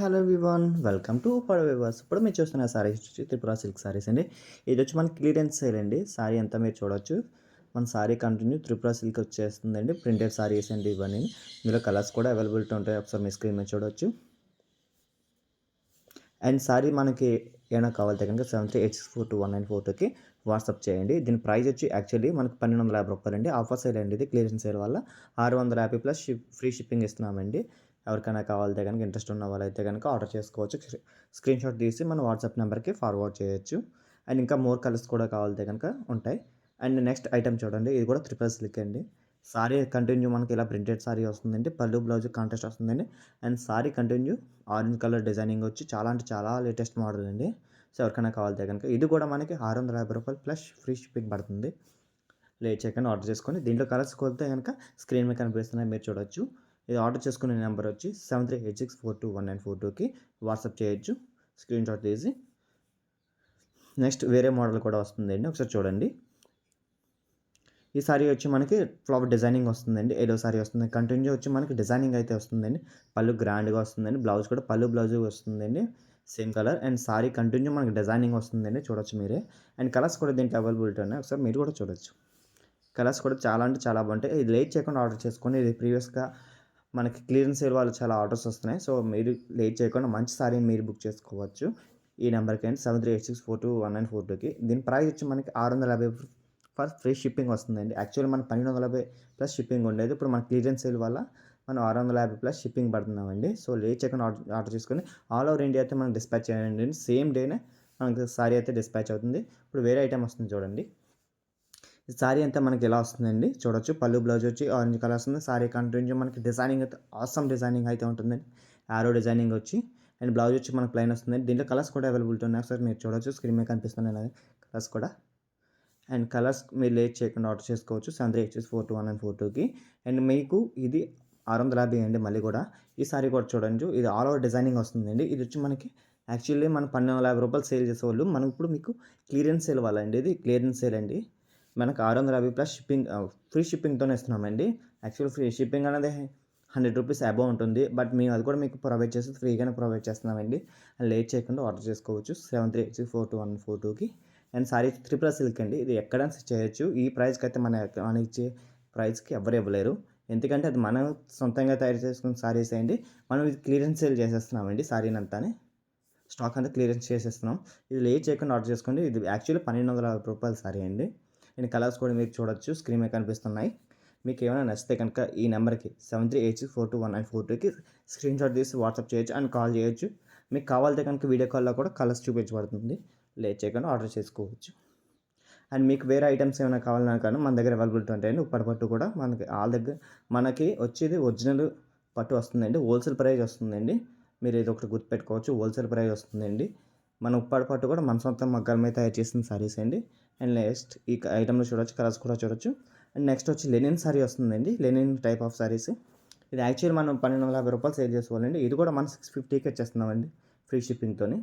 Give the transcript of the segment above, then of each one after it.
Hello Vivaan welcome to పడవేవర్స్ ఇప్పుడు మీరు చూస్తున్న సారీస్ వచ్చి త్రిపుర సిల్క్ సారీస్ అండి. ఇది వచ్చి మన క్లియరెన్స్ సేల్ అండి. సారీ అంతా మీరు చూడొచ్చు. మన సారీ కంటిన్యూ త్రిపుర సిల్క్ వచ్చేస్తుందండి. ప్రింటెడ్ సారీస్ అండి ఇవన్నీ. ఇందులో కలర్స్ కూడా అవైలబిలిటీ ఉంటాయి. ఒకసారి మీ స్క్రీన్ మీద చూడొచ్చు. అండ్ సారీ మనకి ఏమైనా కావాలంటే కనుక seven three eight six four two one nine four టూకి వాట్సాప్ చేయండి. దీని ప్రైస్ వచ్చి యాక్చువల్లీ మనకు పన్నెండు వందల యాభై రూపాయలు అండి ఆఫర్ సేల్ అండి ఇది క్లియరెన్స్ సేల్ వల్ల. ఆరు వందల యాభై ప్లస్ షిప్ ఫ్రీ షిప్పింగ్ ఇస్తున్నామండి. ఎవరికైనా కావాలంటే కనుక ఇంట్రెస్ట్ ఉన్న వాళ్ళైతే కనుక ఆర్డర్ చేసుకోవచ్చు. స్క్రీన్ షాట్ తీసి మన వాట్సాప్ నెంబర్కి ఫార్వర్డ్ చేయొచ్చు. అండ్ ఇంకా మోర్ కలర్స్ కూడా కావాలంటే కనుక ఉంటాయి. అండ్ నెక్స్ట్ ఐటమ్ చూడండి ఇది కూడా త్రిపుల్ సిల్క్ అండి. సారీ కంటిన్యూ మనకి ఇలా ప్రింటెడ్ సారీ వస్తుందండి పళ్ళు బ్లౌజ్ కాంటెస్ట్ వస్తుందండి. And sari continue orange colour designing వచ్చి చాలా అంటే చాలా లేటెస్ట్ మోడల్ అండి. సో ఎవరికైనా కావాలంటే కనుక ఇది కూడా మనకి ఆరు వందల యాభై రూపాయలు ప్లస్ ఫ్రీ షిప్పింగ్ పడుతుంది. లేట్ చేయకుండా ఆర్డర్ చేసుకొని దీంట్లో కలర్స్ కొలితే కనుక స్క్రీన్ మీద కనిపిస్తున్నాయి మీరు చూడొచ్చు. ఇది ఆర్డర్ చేసుకునే నెంబర్ వచ్చి seven three eight six four two one nine four టూకి వాట్సాప్ చేయొచ్చు. స్క్రీన్ షాట్ తీసి. నెక్స్ట్ వేరే మోడల్ కూడా వస్తుందండి. ఒకసారి చూడండి. ఈ సారీ వచ్చి మనకి ఫ్లవర్ డిజైనింగ్ వస్తుందండి. ఏదో సారీ వస్తుంది. కంటిన్యూ వచ్చి మనకి డిజైనింగ్ అయితే వస్తుందండి. పళ్ళు గ్రాండ్గా వస్తుందండి. బ్లౌజ్ కూడా పళ్ళు బ్లౌజ్ వస్తుందండి. Same colour. And sari continue మనకి డిజైనింగ్ వస్తుందండి. చూడొచ్చు మీరే. అండ్ కలర్స్ కూడా దీంట్లో అవైలబిలిటీ ఉన్నాయి. ఒకసారి మీరు కూడా చూడొచ్చు. కలర్స్ కూడా చాలా అంటే చాలా బాగుంటాయి. ఇది లేట్ చేయకుండా ఆర్డర్ చేసుకోండి ఇది ప్రీవియస్గా మనకి క్లియరెన్స్ సేల్ వాళ్ళు చాలా ఆర్డర్స్ వస్తున్నాయి. సో మీరు లేట్ చేయకుండా మంచి సారీని మీరు బుక్ చేసుకోవచ్చు. ఈ నెంబర్కి అండి seven three eight six four two one nine four టూకి. దీని ప్రైస్ వచ్చి మనకి ఆరు వందల యాభై ఫర్ ఫ్రీ షిప్పింగ్ వస్తుందండి. యాక్చువల్లీ మన పన్నెండు వందల యాభై ప్లస్ షిప్పింగ్ ఉండేది. ఇప్పుడు మన క్లియరెన్స్ సేల్ వల్ల మనం ఆరు వందల యాభై ప్లస్ షిప్పింగ్ పడుతున్నామండి. సో లేట్ చేయకుండా ఆర్డర్ ఆర్డర్ చేసుకొని ఆల్ ఓవర్ ఇండియా అయితే మనం డిస్పాచ్ చేయండి సేమ్ డేనే మనకి సారీ అయితే డిస్పాచ్ అవుతుంది. ఇప్పుడు వేరే ఐటమ్ వస్తుంది చూడండి. సారీ అంతా మనకి ఎలా వస్తుందండి? చూడొచ్చు. పళ్ళు బ్లౌజ్ వచ్చి ఆరెంజ్ కలర్ వస్తుంది. సారీ కంటిన్యూ మనకి డిజైనింగ్ అయితే ఆసమ్ డిజైనింగ్ అయితే ఉంటుందండి. ఆరో డిజైనింగ్ వచ్చి అండ్ బ్లౌజ్ వచ్చి మనకి ప్లైన్ వస్తుంది దీంట్లో కలర్స్ కూడా అవైలబిలిటీ ఉన్నాయి. ఒకసారి మీరు చూడొచ్చు. స్క్రీన్ మీద కనిపిస్తున్నాయి కలర్స్ కూడా. అండ్ కలర్స్ మీరు లేట్ చేయకుండా ఆర్డర్ చేసుకోవచ్చు. సంద్రీ three four two one and four టూకి అండ్ మీకు ఇది ఆరు వందల యాభై అండి మళ్ళీ కూడా. ఈ సారీ కూడా చూడండి. ఇది ఆల్ ఓవర్ డిజైనింగ్ వస్తుందండి. ఇది వచ్చి మనకి యాక్చువల్లీ మనం పన్నెండు వందల యాభై రూపాయలు సేల్ చేసేవాళ్ళు. మనం ఇప్పుడు మీకు క్లియరెన్స్ సేల్ వాళ్ళండి ఇది క్లియరెన్స్ సేల్ అండి. మనకు ఆరు వందల యాభై ప్లస్ షిప్పింగ్ ఫ్రీ షిప్పింగ్తోనే ఇస్తున్నామండి. యాక్చువల్ ఫ్రీ షిప్పింగ్ అనేది హండ్రెడ్ రూపీస్ అబౌవ్ ఉంటుంది. బట్ మేము అది కూడా మీకు ప్రొవైడ్ చేసి ఫ్రీగానే ప్రొవైడ్ చేస్తున్నామండి. లేట్ చేయకుండా ఆర్డర్ చేసుకోవచ్చు. Seven three eight four two one four టూకి. అండ్ సారీ త్రిపుర సిల్క్ అండి. ఇది ఎక్కడైనా చేయొచ్చు. ఈ ప్రైస్కి అయితే మన మన ఇచ్చే ప్రైస్కి ఎవరు ఇవ్వలేరు. ఎందుకంటే అది మనం సొంతంగా తయారు చేసుకున్న సారీస్ అండి. మనం ఇది క్లియరెన్స్ సేల్ చేసేస్తున్నామండి సారీని అంతానే స్టాక్ అంతా క్లియరెన్స్ చేసేస్తున్నాం. ఇది లేట్ చేయకుండా ఆర్డర్ చేసుకోండి. ఇది యాక్చువల్లీ పన్నెండు వందల రూపాయల సారీ అండి. అండ్ కలర్స్ కూడా మీరు చూడొచ్చు స్క్రీన్ మీద కనిపిస్తున్నాయి. మీకు ఏమైనా నచ్చితే కనుక ఈ నెంబర్కి seven three eight six four two one nine four టూకి స్క్రీన్ షాట్ తీసి వాట్సాప్ చేయొచ్చు అండ్ కాల్ చేయొచ్చు. మీకు కావాలంటే కనుక వీడియో కాల్లో కూడా కలర్స్ చూపించబడుతుంది. లేట్ చేయకుండా ఆర్డర్ చేసుకోవచ్చు. అండ్ మీకు వేరే ఐటమ్స్ ఏమైనా కావాలన్నా కానీ మన దగ్గర అవైలబిలిటీ ఉంటాయండి. ఉప్పటి పట్టు కూడా మనకి ఆల్ దగ్గర మనకి వచ్చేది ఒరిజినల్ పట్టు వస్తుందండి. హోల్సేల్ ప్రైస్ వస్తుందండి. మీరు ఇది ఒకటి గుర్తుపెట్టుకోవచ్చు. హోల్సేల్ ప్రైస్ వస్తుందండి. మన ఉప్పాడు పట్టు కూడా మన సొంత మగ్గాల మీద తయారు చేసిన సారీస్ అండి. అండ్ నెక్స్ట్ ఈ ఐటెంలో చూడొచ్చు కలర్స్ కూడా చూడొచ్చు. అండ్ నెక్స్ట్ వచ్చి లెనిన్ సారీ వస్తుందండి. లెనిన్ టైప్ ఆఫ్ సారీస్ ఇది యాక్చువల్ మనం పన్నెండు వందల యాభై రూపాయలు సేల్ చేసుకోవాలండి. ఇది కూడా మనం సిక్స్ ఫిఫ్టీకి వచ్చేస్తున్నామండి ఫ్రీ షిప్పింగ్తోని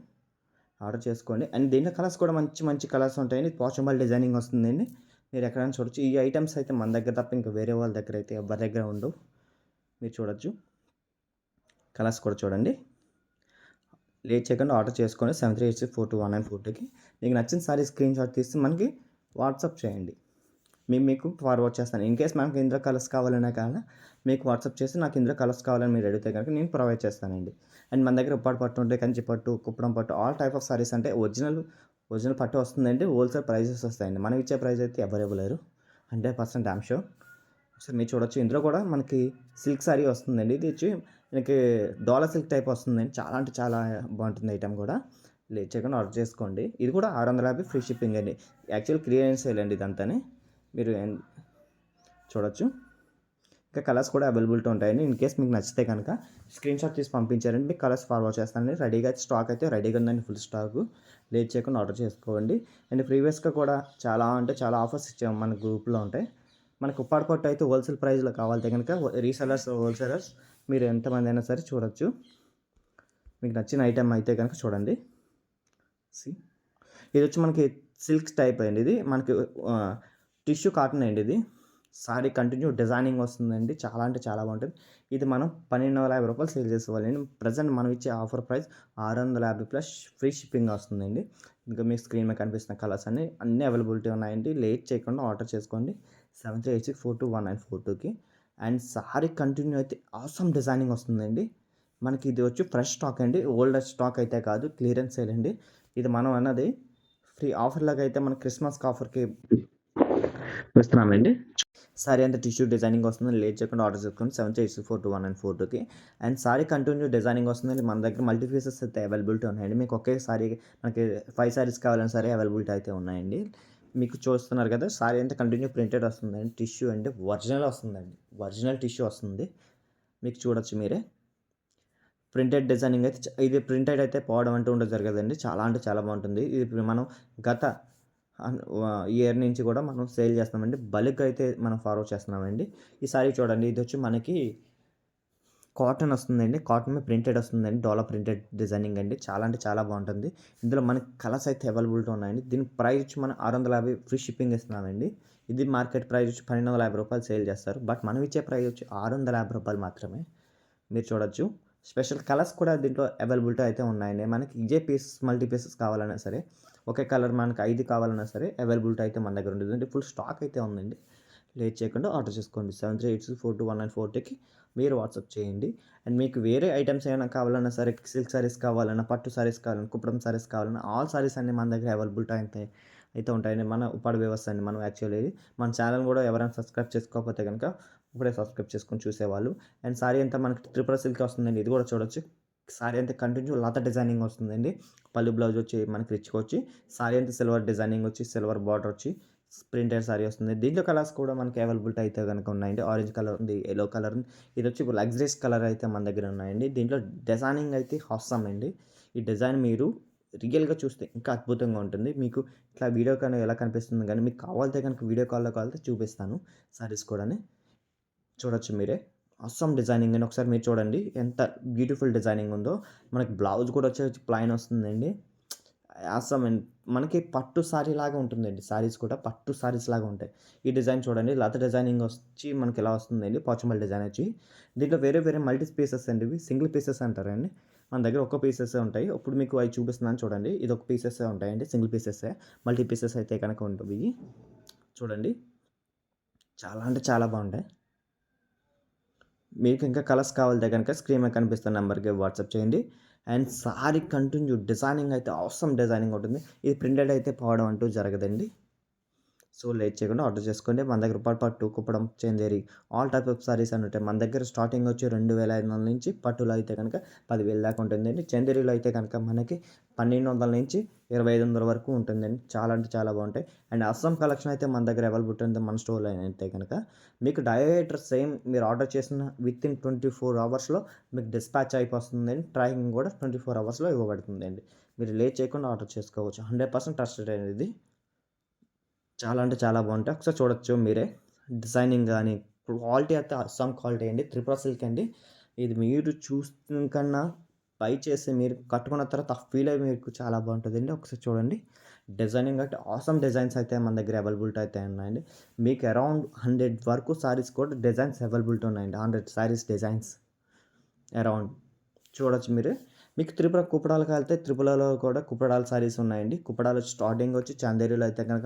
ఆర్డర్ చేసుకోండి. అండ్ దీంట్లో కలర్స్ కూడా మంచి మంచి కలర్స్ ఉంటాయండి. పాచంబల్ డిజైనింగ్ వస్తుందండి. మీరు ఎక్కడైనా చూడొచ్చు. ఈ ఐటమ్స్ అయితే మన దగ్గర తప్ప ఇంకా వేరే వాళ్ళ దగ్గర అయితే ఎవరి దగ్గర ఉండవు. మీరు చూడొచ్చు. కలర్స్ కూడా చూడండి. లేట్ చేయకుండా ఆర్డర్ చేసుకొని seven three eight six four two one nine four టూకి మీకు నచ్చిన సారీ స్క్రీన్ షాట్ తీసి మనకి వాట్సాప్ చేయండి. మేము మీకు ఫార్వర్డ్ చేస్తాను ఇన్ కేస్ మనకి ఇందులో కలర్స్ కావాలన్నా కానీ మీకు వాట్సాప్ చేసి నాకు ఇందులో కలర్స్ కావాలని మీరు అడిగితే కనుక నేను ప్రొవైడ్ చేస్తానండి. అండ్ మన దగ్గర ఉప్పాడు పట్టు ఉంటే కంచి పట్టు కుప్పడం పట్టు ఆల్ టైప్ ఆఫ్ సారీస్ అంటే ఒరిజినల్ ఒరిజినల్ పట్టు వస్తుందంటే హోల్సేల్ ప్రైజెస్ వస్తాయండి. మనం ఇచ్చే ప్రైస్ అయితే ఎవరు ఇవ్వలేరు. హండ్రెడ్ పర్సెంట్ డామ్ షో ఒకసారి మీరు చూడొచ్చు. ఇందులో కూడా మనకి సిల్క్ సారీ వస్తుందండి. ఇది వచ్చి మనకి డోలా సిల్క్ టైప్ వస్తుందండి. చాలా అంటే చాలా బాగుంటుంది ఐటమ్ కూడా. లేట్ చేయకుండా ఆర్డర్ చేసుకోండి. ఇది కూడా ఆరు వందల యాభై ఫ్రీ షిప్పింగ్ అండి. యాక్చువల్ క్లియరెన్స్ అండి ఇదంతానే. మీరు చూడొచ్చు. ఇంకా కలర్స్ కూడా అవైలబిలిటీ ఉంటాయండి. ఇన్ కేస్ మీకు నచ్చితే కనుక స్క్రీన్ షాట్ తీసి పంపించారండి. మీకు కలర్స్ ఫార్వర్డ్ చేస్తానండి. రెడీగా స్టాక్ అయితే రెడీగా ఉందండి ఫుల్ స్టాక్. లేట్ చేయకుండా ఆర్డర్ చేసుకోండి. అండ్ ప్రీవియస్గా కూడా చాలా అంటే చాలా ఆఫర్స్ ఇచ్చాము మన గ్రూప్లో ఉంటాయి. మనకు ఉప్పాడు పట్టు అయితే హోల్సేల్ ప్రైస్లో కావాలంటే కనుక రీసెలర్స్ హోల్సేలర్స్ మీరు ఎంతమంది అయినా సరే చూడొచ్చు. మీకు నచ్చిన ఐటెం అయితే కనుక చూడండి. సి. ఇది వచ్చి మనకి సిల్క్ టైప్ అండి ఇది. మనకి టిష్యూ కాటన్ అండి ఇది. సారీ కంటిన్యూ డిజైనింగ్ వస్తుందండి. చాలా అంటే చాలా బాగుంటుంది. ఇది మనం పన్నెండు వందల యాభై రూపాయలు సేల్ చేసుకోవాలండి. ప్రజెంట్ మనం ఇచ్చే ఆఫర్ ప్రైస్ ఆరు వందల యాభై ప్లస్ ఫ్రీ షిప్పింగ్ వస్తుందండి. ఇంకా మీ స్క్రీన్ మీద కనిపిస్తున్న కలర్స్ అన్ని అన్ని అవైలబిలిటీ ఉన్నాయండి. లేట్ చేయకుండా ఆర్డర్ చేసుకోండి. Seven three eight six four two one nine four టూకి అండ్ సారీ కంటిన్యూ అయితే ఆసమ్ డిజైనింగ్ వస్తుందండి. మనకి ఇది వచ్చి ఫ్రెష్ స్టాక్ అండి. ఓల్డ్ స్టాక్ అయితే కాదు క్లియరెన్స్ సేల్ అండి. ఇది మనం అన్నది ఫ్రీ ఆఫర్ లాగా అయితే మన క్రిస్మస్ ఆఫర్కి ఇస్తున్నామండి. సారీ అంతా టిష్యూ డిజైనింగ్ వస్తుంది. లేట్ చేయకుండా ఆర్డర్ చేసుకోండి seven three eight four two one and four టూకి అండ్ సారీ కంటిన్యూ డిజైనింగ్ వస్తుంది మన దగ్గర మల్టీ పీసెస్ అయితే అవైలబిలిటీ ఉన్నాయండి. మీకు ఒకే సారీ మనకి ఫైవ్ సారీస్ కావాలని సరే అవైలబిలిటీ అయితే ఉన్నాయండి. మీకు చూస్తున్నారు కదా సారీ అంతా కంటిన్యూ ప్రింటెడ్ వస్తుందండి. టిష్యూ అంటే ఒరిజినల్ వస్తుందండి. ఒరిజినల్ టిష్యూ వస్తుంది. మీకు చూడొచ్చు మీరే. ప్రింటెడ్ డిజైనింగ్ అయితే ఇది ప్రింటెడ్ అయితే పోవడం అంటూ ఉండదు జరగదండి చాలా అంటే చాలా బాగుంటుంది. ఇది మనం గత ఇయర్ నుంచి కూడా మనం సేల్ చేస్తున్నామండి. బల్క్ అయితే మనం ఫార్వర్డ్ చేస్తున్నామండి. ఈ సారీ చూడండి. ఇది వచ్చి మనకి కాటన్ వస్తుందండి. కాటన్ మీద ప్రింటెడ్ వస్తుందండి. డాలర్ ప్రింటెడ్ డిజైనింగ్ అండి. చాలా అంటే చాలా బాగుంటుంది. ఇందులో మనకి కలర్స్ అయితే అవైలబిలిటీ ఉన్నాయండి. దీని ప్రైస్ వచ్చి మనం ఆరు వందల యాభై ఫ్రీ షిప్పింగ్ ఇస్తున్నామండి. ఇది మార్కెట్ ప్రైస్ వచ్చి పన్నెండు వందల యాభై రూపాయలు సేల్ చేస్తారు. బట్ మనం ఇచ్చే ప్రైస్ వచ్చి ఆరు వందల యాభై రూపాయలు మాత్రమే. మీరు చూడొచ్చు. స్పెషల్ కలర్స్ కూడా దీంట్లో అవైలబిలిటీ అయితే ఉన్నాయండి. మనకి ఇదే పీసెస్ మల్టీ పీసెస్ కావాలన్నా సరే ఒకే కలర్ మనకి ఐదు కావాలన్నా సరే అవైలబిలిటీ అయితే మన దగ్గర ఉంటుంది అంటే ఫుల్ స్టాక్ అయితే ఉందండి. లేట్ చేయకుండా ఆర్డర్ చేసుకోండి. Seven three eight six four two one nine four టూకి మీరు వాట్సాప్ చేయండి. అండ్ మీకు వేరే ఐటమ్స్ ఏమైనా కావాలన్నా సరే సిల్క్ సారీస్ కావాలన్నా పట్టు సారీస్ కావాలన్నా కుప్పడం సారీస్ కావాలన్నా ఆల్ సారీస్ అన్ని మన దగ్గర అవైలబిలిటీ అయితే అయితే ఉంటాయండి. మన ఉపాధి వ్యవస్థ అండి. మనం యాక్చువల్లీ మన ఛానల్ కూడా ఎవరైనా సబ్స్క్రైబ్ చేసుకోకపోతే కనుక ఇప్పుడే సబ్స్క్రైబ్ చేసుకొని చూసేవాళ్ళు. అండ్ సారీ అంతా మనకి త్రిపుర సిల్క్ వస్తుందండి. ఇది కూడా చూడొచ్చు. సారీ అంతా కంటిన్యూ లత డిజైనింగ్ వస్తుందండి. పళ్ళు బ్లౌజ్ వచ్చి మనకి రిచ్గా వచ్చి సారీ అంతా సిల్వర్ డిజైనింగ్ వచ్చి సిల్వర్ బార్డర్ వచ్చి ప్రింటెడ్ సారీ వస్తుంది. దీంట్లో కలర్స్ కూడా మనకి అవైలబిలిటీ అయితే కనుక ఉన్నాయండి. ఆరెంజ్ కలర్ ఉంది ఎల్లో కలర్ ఉంది. ఇది వచ్చి లగ్జరీస్ కలర్ అయితే మన దగ్గర ఉన్నాయండి. దీంట్లో డిజైనింగ్ అయితే హాస్సమ్ అండి. ఈ డిజైన్ మీరు రియల్గా చూస్తే ఇంకా అద్భుతంగా ఉంటుంది. మీకు ఇట్లా వీడియో కానీ ఎలా కనిపిస్తుంది కానీ మీకు కావాలితే కనుక వీడియో కాల్లో కావాలితే చూపిస్తాను. సారీస్ కూడా చూడొచ్చు మీరే. అస్సాం డిజైనింగ్ అని ఒకసారి మీరు చూడండి. ఎంత బ్యూటిఫుల్ డిజైనింగ్ ఉందో. మనకి బ్లౌజ్ కూడా వచ్చి ప్లైన్ వస్తుందండి. అండ్ మనకి పట్టు సారీ లాగా ఉంటుందండి. సారీస్ కూడా పట్టు సారీస్ లాగా ఉంటాయి. ఈ డిజైన్ చూడండి. లత డిజైనింగ్ వచ్చి మనకి ఎలా వస్తుందండి? పాచమల్ డిజైన్ వచ్చి. దీంట్లో వేరే వేరే మల్టీ పీసెస్ అండి ఇవి. సింగిల్ పీసెస్ అంటారండి మన దగ్గర ఒక పీసెస్ ఉంటాయి. ఇప్పుడు మీకు అవి చూపిస్తున్నాను చూడండి. ఇది ఒక పీసెస్ ఉంటాయండి. సింగిల్ పీసెస్ మల్టీ పీసెస్ అయితే కనుక ఉంటుంది చూడండి. చాలా అంటే చాలా బాగుంటాయి. మీకు ఇంకా కలర్స్ కావాలంటే కనుక స్క్రీన్ మీద కనిపిస్తున్న నెంబర్కి వాట్సాప్ చేయండి. అండ్ సారీ కంటిన్యూ డిజైనింగ్ అయితే అవసరం డిజైనింగ్ ఉంటుంది. ఇది ప్రింటెడ్ అయితే పోవడం అంటూ జరగదండి. సో లేట్ చేయకుండా ఆర్డర్ చేసుకోండి. మన దగ్గర పట్టు Kuppadam Chanderi. All type of saris అని ఉంటాయి. మన దగ్గర స్టార్టింగ్ వచ్చి రెండు వేల ఐదు వందల నుంచి పట్టులో అయితే కనుక పదివేలు దాకా ఉంటుందండి. చందేరిలో అయితే కనుక మనకి పన్నెండు వందల నుంచి ఇరవై ఐదు వందల వరకు ఉంటుందండి. చాలా అంటే చాలా బాగుంటాయి. అండ్ అస్సాం కలెక్షన్ అయితే మన దగ్గర అవైలబుల్ ఉంది మన స్టోర్లో అయితే కనుక మీకు డయోటర్ సేమ్ మీరు ఆర్డర్ చేసిన విత్ ఇన్ ట్వంటీ ఫోర్ అవర్స్లో మీకు డిస్పాచ్ అయిపోతుందండి. ట్రాకింగ్ కూడా ట్వంటీ ఫోర్ అవర్స్లో ఇవ్వబడుతుందండి. మీరు లేట్ చేయకుండా ఆర్డర్ చేసుకోవచ్చు. హండ్రెడ్ పర్సెంట్ ట్రస్టెడ్ అనేది చాలా అంటే చాలా బాగుంటాయి. ఒకసారి చూడొచ్చు మీరే. డిజైనింగ్ కానీ క్వాలిటీ అయితే అస్సాం క్వాలిటీ అండి. త్రిపుర సిల్క్ అండి. ఇది మీరు చూస్తున్న కన్నా బై చేసి మీరు కట్టుకున్న తర్వాత ఆ ఫీల్ అయ్యి మీకు చాలా బాగుంటుందండి. ఒకసారి చూడండి. డిజైనింగ్ అంటే ఆసమ్ డిజైన్స్ అయితే మన దగ్గర అవైలబిలిటీ అయితే ఉన్నాయండి. మీకు అరౌండ్ హండ్రెడ్ వరకు సారీస్ కూడా డిజైన్స్ అవైలబిలిటీ ఉన్నాయండి. Hundred saris designs around. చూడొచ్చు మీరు. మీకు త్రిపుర కుప్పడాలకు వెళ్తే త్రిపురలో కూడా కుప్పడాల సారీస్ ఉన్నాయండి. కుప్పడాలు స్టార్టింగ్ వచ్చి చందేరిలో అయితే కనుక